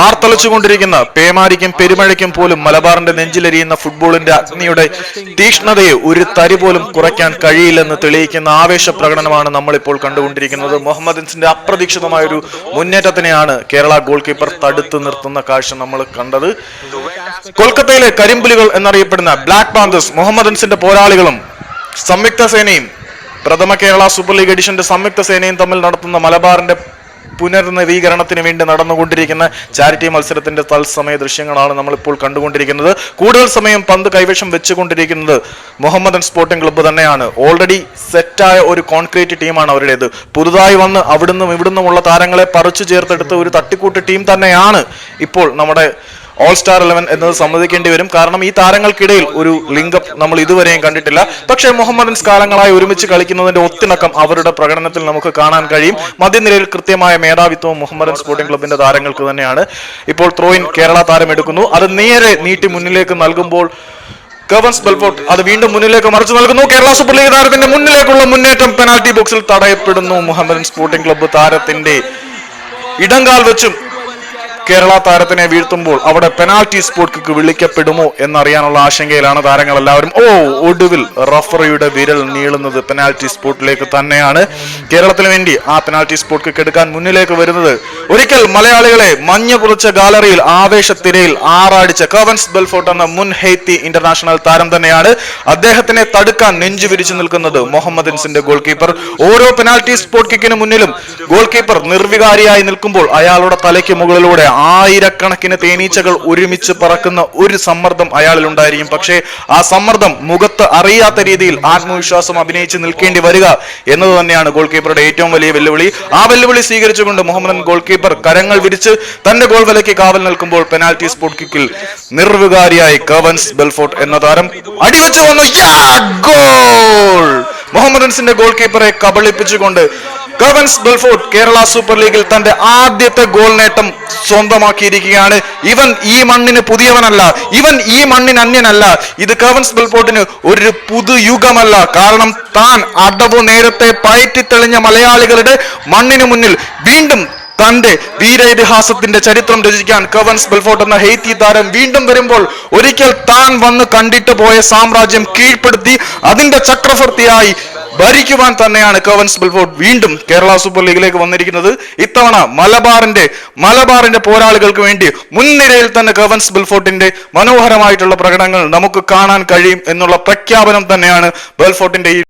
ആർത്തലച്ചുകൊണ്ടിരിക്കുന്ന പേമാരിക്കും പെരുമഴയ്ക്കും പോലും മലബാറിന്റെ നെഞ്ചിലെരിയുന്ന ഫുട്ബോളിന്റെ അഗ്നിയുടെ തീക്ഷ്ണതയെ ഒരു തരി പോലും കുറയ്ക്കാൻ കഴിയില്ലെന്ന് തെളിയിക്കുന്ന ആവേശ പ്രകടനമാണ് നമ്മളിപ്പോൾ കണ്ടുകൊണ്ടിരിക്കുന്നത്. മുഹമ്മദ് ഇൻസിന്റെ അപ്രതീക്ഷിതമായ ഒരു മുന്നേറ്റത്തിനെയാണ് കേരള ഗോൾ കീപ്പർ തടുത്തു നിർത്തുന്ന കാഴ്ച നമ്മൾ കണ്ടത്. കൊൽക്കത്തയിലെ കരിമ്പുലികൾ എന്നറിയപ്പെടുന്ന ബ്ലാക്ക് പാന്തേഴ്സ് മുഹമ്മദ് ഇൻസിന്റെ പോരാളികളും സംയുക്ത സേനയും പ്രഥമ കേരള സൂപ്പർ ലീഗ് എഡിഷന്റെ സംയുക്ത സേനയും തമ്മിൽ നടത്തുന്ന മലബാറിന്റെ പുനർനവീകരണത്തിന് വേണ്ടി നടന്നുകൊണ്ടിരിക്കുന്ന ചാരിറ്റി മത്സരത്തിന്റെ തത്സമയ ദൃശ്യങ്ങളാണ് നമ്മളിപ്പോൾ കണ്ടുകൊണ്ടിരിക്കുന്നത്. കൂടുതൽ സമയം പന്ത് കൈവശം വെച്ചുകൊണ്ടിരിക്കുന്നത് മുഹമ്മദൻ സ്പോർട്ടിംഗ് ക്ലബ്ബ് തന്നെയാണ്. ഓൾറെഡി സെറ്റായ ഒരു കോൺക്രീറ്റ് ടീമാണ് അവരുടേത്. പുതുതായി വന്ന് അവിടുന്നും ഇവിടുന്നുമുള്ള താരങ്ങളെ പറിച്ചു ചേർത്തെടുത്ത ഒരു തട്ടിക്കൂട്ട് ടീം തന്നെയാണ് ഇപ്പോൾ നമ്മുടെ ഓൾ സ്റ്റാർ ഇലവൻ എന്നത് സമ്മതിക്കേണ്ടി വരും. കാരണം ഈ താരങ്ങൾക്കിടയിൽ ഒരു ലിങ്കപ്പ് നമ്മൾ ഇതുവരെയും കണ്ടിട്ടില്ല. പക്ഷേ മുഹമ്മദൻസ് കാലങ്ങളായി ഒരുമിച്ച് കളിക്കുന്നതിന്റെ ഒത്തിണക്കം അവരുടെ പ്രകടനത്തിൽ നമുക്ക് കാണാൻ കഴിയും. മധ്യനിരയിൽ കൃത്യമായ മേധാവിത്വം മുഹമ്മദൻ സ്പോർട്ടിംഗ് ക്ലബിന്റെ താരങ്ങൾക്ക് തന്നെയാണ്. ഇപ്പോൾ ത്രോയിൻ കേരള താരം എടുക്കുന്നു. അത് നേരെ നീട്ടി മുന്നിലേക്ക് നൽകുമ്പോൾ കവൻസ് ബെൽഫോർട്ട് അത് വീണ്ടും മുന്നിലേക്ക് മറിച്ചു നൽകുന്നു. കേരള സൂപ്പർ ലീഗ് താരത്തിന്റെ മുന്നിലേക്കുള്ള മുന്നേറ്റം പെനാൽറ്റി ബോക്സിൽ തടയപ്പെടുന്നു മുഹമ്മദൻ സ്പോർട്ടിംഗ് ക്ലബ്ബ് താരത്തിന്റെ ഇടങ്കാൽ വെച്ചും കേരള താരത്തിനെ വീഴ്ത്തുമ്പോൾ അവിടെ പെനാൽറ്റി സ്പോട്ട് കിക്ക് വിളിക്കപ്പെടുമോ എന്നറിയാനുള്ള ആശങ്കയിലാണ് താരങ്ങൾ എല്ലാവരും ഓ ഒടുവിൽ റഫറിയുടെ വിരൽ നീളുന്നത് പെനാൽറ്റി സ്പോട്ടിലേക്ക് തന്നെയാണ്. കേരളത്തിന് വേണ്ടി ആ പെനാൽറ്റി സ്പോട്ട് കിക്ക് എടുക്കാൻ മുന്നിലേക്ക് വരുന്നത്. ഒരിക്കൽ മലയാളികളെ മഞ്ഞ പുറച്ച ഗാലറിയിൽ ആവേശത്തിരയിൽ ആറാടിച്ച കവൻസ് ബെൽഫോർട്ട് എന്ന മുൻ ഹെയ്ത്തി ഇന്റർനാഷണൽ താരം തന്നെയാണ് അദ്ദേഹത്തിനെ തടുക്കാൻ നെഞ്ചു വിരിച്ചു നിൽക്കുന്നത് മുഹമ്മദ് ഇൻസിന്റെ ഗോൾ കീപ്പർ ഓരോ പെനാൽറ്റി സ്പോട്ട് കിക്കിന് മുന്നിലും ഗോൾ കീപ്പർ നിർവികാരിയായി നിൽക്കുമ്പോൾ അയാളുടെ തലയ്ക്ക് മുകളിലൂടെ ആയിരക്കണക്കിന് തേനീച്ചകൾ ഒരുമിച്ച് പറക്കുന്ന ഒരു സമ്മർദ്ദം അയാളിൽ ഉണ്ടായിരിക്കും. പക്ഷേ ആ സമ്മർദ്ദം മുഖത്ത് അറിയാത്ത രീതിയിൽ ആത്മവിശ്വാസം അഭിനയിച്ച് നിൽക്കേണ്ടി വരിക എന്നത് തന്നെയാണ് ഗോൾ കീപ്പറുടെ ഏറ്റവും വലിയ വെല്ലുവിളി. ആ വെല്ലുവിളി സ്വീകരിച്ചുകൊണ്ട് മുഹമ്മദൻ ഗോൾ കീപ്പർ കരങ്ങൾ വിരിച്ച് തന്റെ ഗോൾ വലയ്ക്ക് കാവൽ നിൽക്കുമ്പോൾ പെനാൽറ്റി സ്പോട്ട് കിക്കിൽ നിർവികാരിയായി കവൻസ് ബെൽഫോർട്ട് എന്ന താരം അടിവെച്ച് വന്നു! ഗോൾ! മുഹമ്മദൻസിന്റെ ഗോൾ കീപ്പറെ കബളിപ്പിച്ചുകൊണ്ട് കവൻസ് ബെൽഫോർട്ട് കേരള സൂപ്പർ ലീഗിൽ തന്റെ ആദ്യത്തെ ഗോൾ നേട്ടം സ്വന്തമാക്കിയിരിക്കുകയാണ്. ഇവൻ ഈ മണ്ണിന് പുതിയവനല്ല. ഇവൻ ഈ മണ്ണിന് അന്യനല്ല. ഇത് കവൻസ് ബെൽഫോർട്ടിന് ഒരു പുതുയുഗമല്ല കാരണം താൻ അടവു നേരത്തെ പയറ്റിത്തെളിഞ്ഞ മലയാളികളുടെ മണ്ണിന് മുന്നിൽ വീണ്ടും തന്റെ വീരഇതിഹാസത്തിന്റെ ചരിത്രം രചിക്കാൻ കവൻസ് ബെൽഫോർട്ട് എന്ന ഹെയ്ത്തി താരം വീണ്ടും വരുമ്പോൾ ഒരിക്കൽ താൻ വന്ന് കണ്ടിട്ട് പോയ സാമ്രാജ്യം കീഴ്പ്പെടുത്തി അതിന്റെ ചക്രവർത്തിയായി ഭരിക്കുവാൻ തന്നെയാണ് കവൻസ് ബിൽഫോർഡ് വീണ്ടും കേരള സൂപ്പർ ലീഗിലേക്ക് വന്നിരിക്കുന്നത്. ഇത്തവണ മലബാറിന്റെ മലബാറിന്റെ പോരാളികൾക്ക് വേണ്ടി മുൻനിരയിൽ തന്നെ കവൻസ് ബിൽഫോർട്ടിന്റെ മനോഹരമായിട്ടുള്ള പ്രകടനങ്ങൾ നമുക്ക് കാണാൻ കഴിയും എന്നുള്ള പ്രഖ്യാപനം തന്നെയാണ് ബെൽഫോർട്ടിന്റെ ഈ